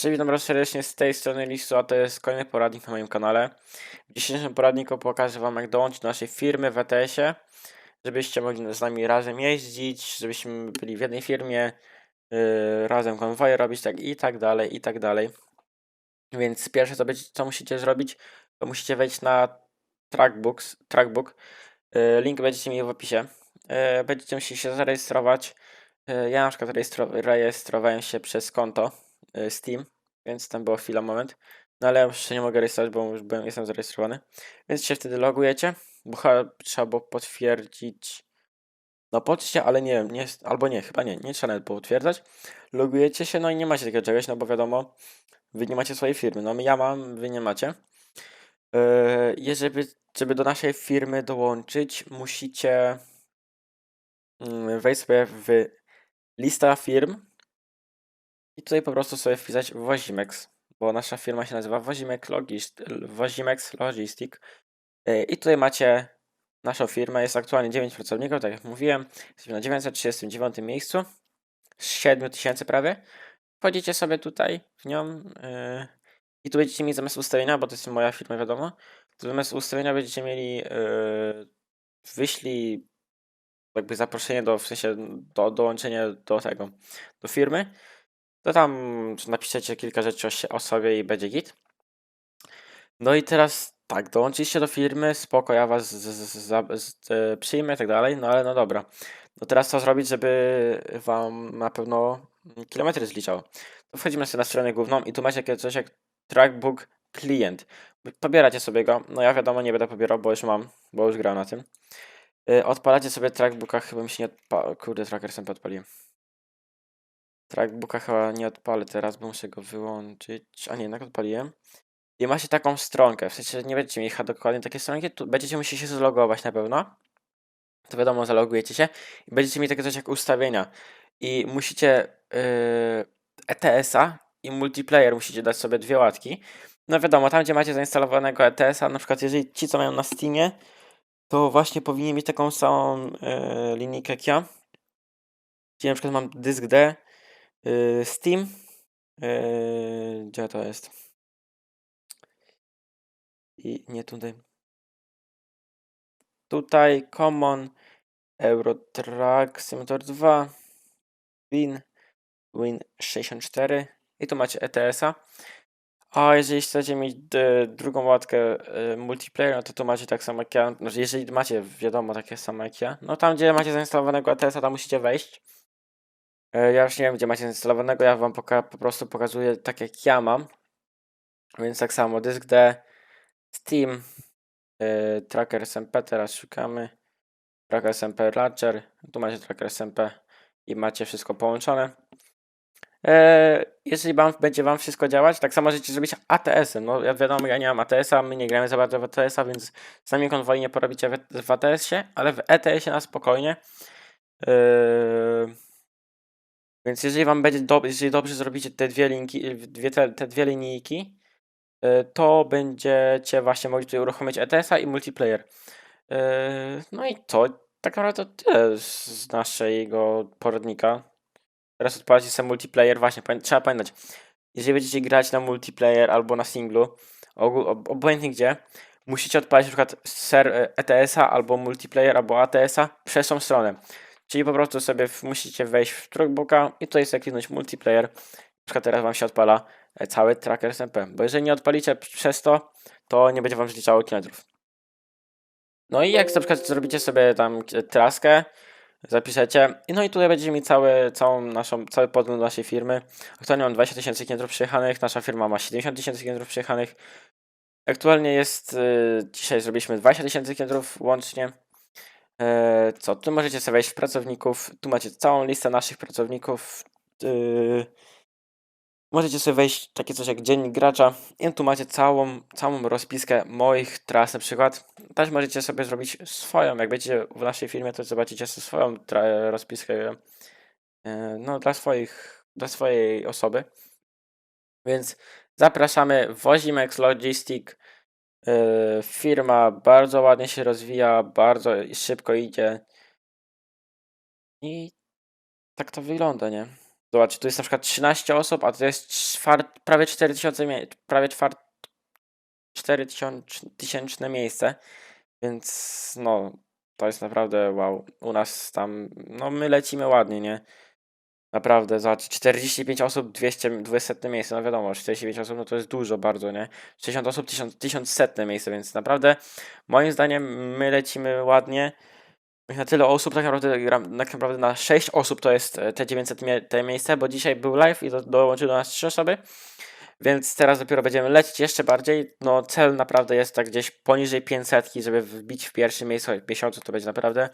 Cześć, witam bardzo serdecznie z tej strony listu, a to jest kolejny poradnik na moim kanale. W dzisiejszym poradniku pokażę Wam, jak dołączyć do naszej firmy w ETS-ie, żebyście mogli z nami razem jeździć, żebyśmy byli w jednej firmie, yy, razem konwoje robić, tak i tak dalej, i tak dalej. Więc pierwsze, co, co musicie zrobić, to musicie wejść na Trackbooks, Trackbook. Yy, link będziecie mieli w opisie. Yy, będziecie musieli się zarejestrować. Yy, ja na przykład rejestro- rejestrowałem się przez konto Steam, więc tam było chwila, moment. No ale ja już się nie mogę rejestrować, bo już byłem, jestem zarejestrowany. Więc się wtedy logujecie, bo trzeba było potwierdzić. No podcie, ale nie wiem, nie, albo nie, chyba nie, nie trzeba nawet potwierdzać. Logujecie się, no i nie macie takiego czegoś, no bo wiadomo, wy nie macie swojej firmy. No ja mam, wy nie macie. Yy, jeżeli, żeby do naszej firmy dołączyć, musicie mm, wejść sobie w lista firm i tutaj po prostu sobie wpisać Wozimex, bo nasza firma się nazywa Wozimex, Logist Wozimex Logistic. Yy, I tutaj macie naszą firmę. Jest aktualnie 9 pracowników, tak jak mówiłem. Jesteśmy na 939 miejscu z 7000 prawie. Wchodzicie sobie tutaj w nią yy, i tu będziecie mieć zamiast ustawienia, bo to jest moja firma, wiadomo. Zamiast ustawienia będziecie mieli yy, wyślij jakby zaproszenie do, w sensie do dołączenia do tego, do firmy. To tam napiszecie kilka rzeczy o, sobie i będzie git. No i teraz tak, dołączyliście do firmy, spoko, ja was z, z, z, z, e, przyjmę i tak dalej, no ale no dobra. No teraz co zrobić, żeby wam na pewno kilometry zliczało? To wchodzimy sobie na stronę główną i tu macie takie coś jak Trackbook Client. Pobieracie sobie go, no ja wiadomo nie będę pobierał, bo już mam, bo już grałem na tym. Y, Odpalacie sobie Trackbooka, chyba mi się nie odpala, kurde, Tracker SMP odpaliłem. Trackbooka chyba nie odpalę teraz, bo muszę go wyłączyć. A nie, jednak odpaliłem. I macie taką stronkę, w sensie nie będziecie mieli dokładnie takie stronki, tu będziecie musieli się zalogować na pewno. To wiadomo, zalogujecie się i będziecie mieli takie coś jak ustawienia. I musicie yy, ETS-a i multiplayer musicie dać sobie dwie łatki. No wiadomo, tam gdzie macie zainstalowanego ETS-a, na przykład jeżeli ci co mają na Steamie, to właśnie powinni mieć taką samą yy, linijkę jak ja. Gdzie na przykład mam dysk D, yy, Steam, yy, gdzie to jest? I nie tutaj. Tutaj Common, Eurotrack, Simulator 2, Win, Win 64 i tu macie ETS-a. A jeżeli chcecie mieć d- drugą łatkę y, multiplayer, no to tu macie tak samo jak ja. Znaczy, jeżeli macie, wiadomo, takie samo jak ja, no tam gdzie macie zainstalowanego ETS-a, tam musicie wejść. E, Ja już nie wiem, gdzie macie zainstalowanego, ja wam poka- po prostu pokazuję tak jak ja mam. Więc tak samo dysk D, Steam, y, Tracker SMP, teraz szukamy. Tracker SMP Launcher, tu macie Tracker SMP i macie wszystko połączone. E, jeżeli wam, będzie Wam wszystko działać, tak samo możecie zrobić ATS-em. No ja wiadomo, ja nie mam ATS-a, my nie gramy za bardzo w ATS-a, więc z nami konwoi nie porobicie w, w ATS-ie, ale w ETS-ie na spokojnie. E, więc jeżeli Wam będzie dobrze, jeżeli dobrze zrobicie te dwie linki, dwie, te, te dwie linijki, e, to będziecie właśnie mogli tutaj uruchomić ETS-a i multiplayer. E, No i to tak naprawdę to tyle z naszego poradnika. Teraz odpalacie sobie multiplayer, właśnie, trzeba pamiętać, jeżeli będziecie grać na multiplayer albo na singlu, obojętnie gdzie, musicie odpalić przykład ser ETS-a albo multiplayer albo ATS-a przez tą stronę. Czyli po prostu sobie musicie wejść w Trackbooka i tutaj sobie kliknąć multiplayer. Na przykład teraz Wam się odpala e, cały tracker SMP, bo jeżeli nie odpalicie przez to, to nie będzie Wam zliczało kilometrów. No i jak na przykład zrobicie sobie tam traskę, zapiszecie, i no i tutaj będziecie mieć cały, całą naszą, cały podgląd naszej firmy. Aktualnie mam 20 tysięcy kilometrów przejechanych, nasza firma ma 70 tysięcy kilometrów przejechanych. Aktualnie jest, y, dzisiaj zrobiliśmy 20 tysięcy kilometrów łącznie. E, co, tu możecie sobie wejść w pracowników, tu macie całą listę naszych pracowników. y, Możecie sobie wejść takie coś jak dziennik gracza i tu macie całą, całą rozpiskę moich tras na przykład. Też możecie sobie zrobić swoją, jak będziecie w naszej firmie, to zobaczycie swoją rozpiskę e, no, dla, swoich, dla swojej osoby. Więc zapraszamy Wozimex Logistic. E, Firma bardzo ładnie się rozwija, bardzo szybko idzie. I tak to wygląda, nie? Zobacz, tu jest na przykład 13 osób, a to jest czwar, prawie 4000, mie- prawie czwar, 4000 tysięczne miejsce, więc no, to jest naprawdę wow. U nas tam, no my lecimy ładnie, nie? Naprawdę, za 45 osób 200, 200 miejsce, no wiadomo, 45 osób no to jest dużo bardzo, nie? 60 osób 1000, 1100 miejsce, więc naprawdę moim zdaniem my lecimy ładnie. Na tyle osób, tak naprawdę, tak naprawdę na 6 osób to jest e, te 900 mie- te miejsce, bo dzisiaj był live i do, dołączyły do nas 3 osoby, więc teraz dopiero będziemy lecieć jeszcze bardziej. No cel naprawdę jest tak gdzieś poniżej 500, żeby wbić w pierwsze miejsce w miesiącu, to będzie naprawdę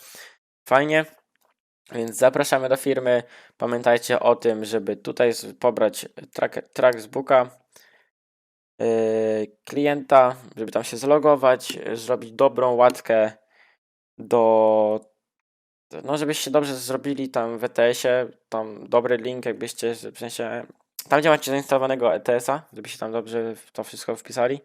fajnie. Więc zapraszamy do firmy. Pamiętajcie o tym, żeby tutaj pobrać track, track z booka yy, klienta, żeby tam się zalogować, yy, zrobić dobrą łatkę do. No, żebyście dobrze zrobili tam w ETS-ie, tam dobry link, jakbyście w sensie. Tam gdzie macie zainstalowanego ETS-a, żebyście tam dobrze w to wszystko wpisali.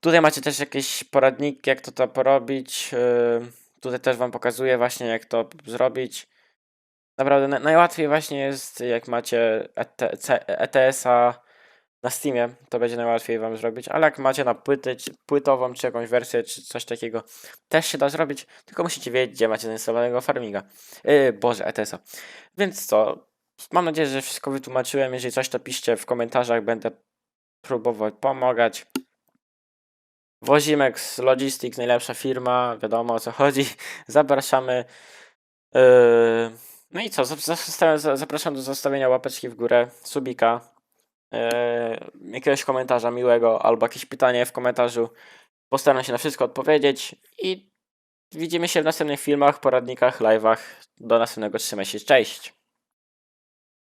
Tutaj macie też jakieś poradniki, jak to, to porobić. Yy, tutaj też Wam pokazuję właśnie, jak to zrobić. Naprawdę na, najłatwiej właśnie jest, jak macie E ETS-a na Steamie, to będzie najłatwiej Wam zrobić, ale jak macie na płyty, płytową, czy jakąś wersję, czy coś takiego, też się da zrobić, tylko musicie wiedzieć, gdzie macie zainstalowanego farminga. Yy, Boże, ETS-a. Więc co, mam nadzieję, że wszystko wytłumaczyłem. Jeżeli coś, to piszcie w komentarzach, będę próbował pomagać. Wozimex Logistics, najlepsza firma, wiadomo o co chodzi. Zapraszamy. Yy, no i co? zap- zap- za- Zapraszam do zostawienia łapeczki w górę, subika, yy, jakiegoś komentarza miłego albo jakieś pytanie w komentarzu. Postaram się na wszystko odpowiedzieć i widzimy się w następnych filmach, poradnikach, live'ach. Do następnego, trzymaj się, cześć!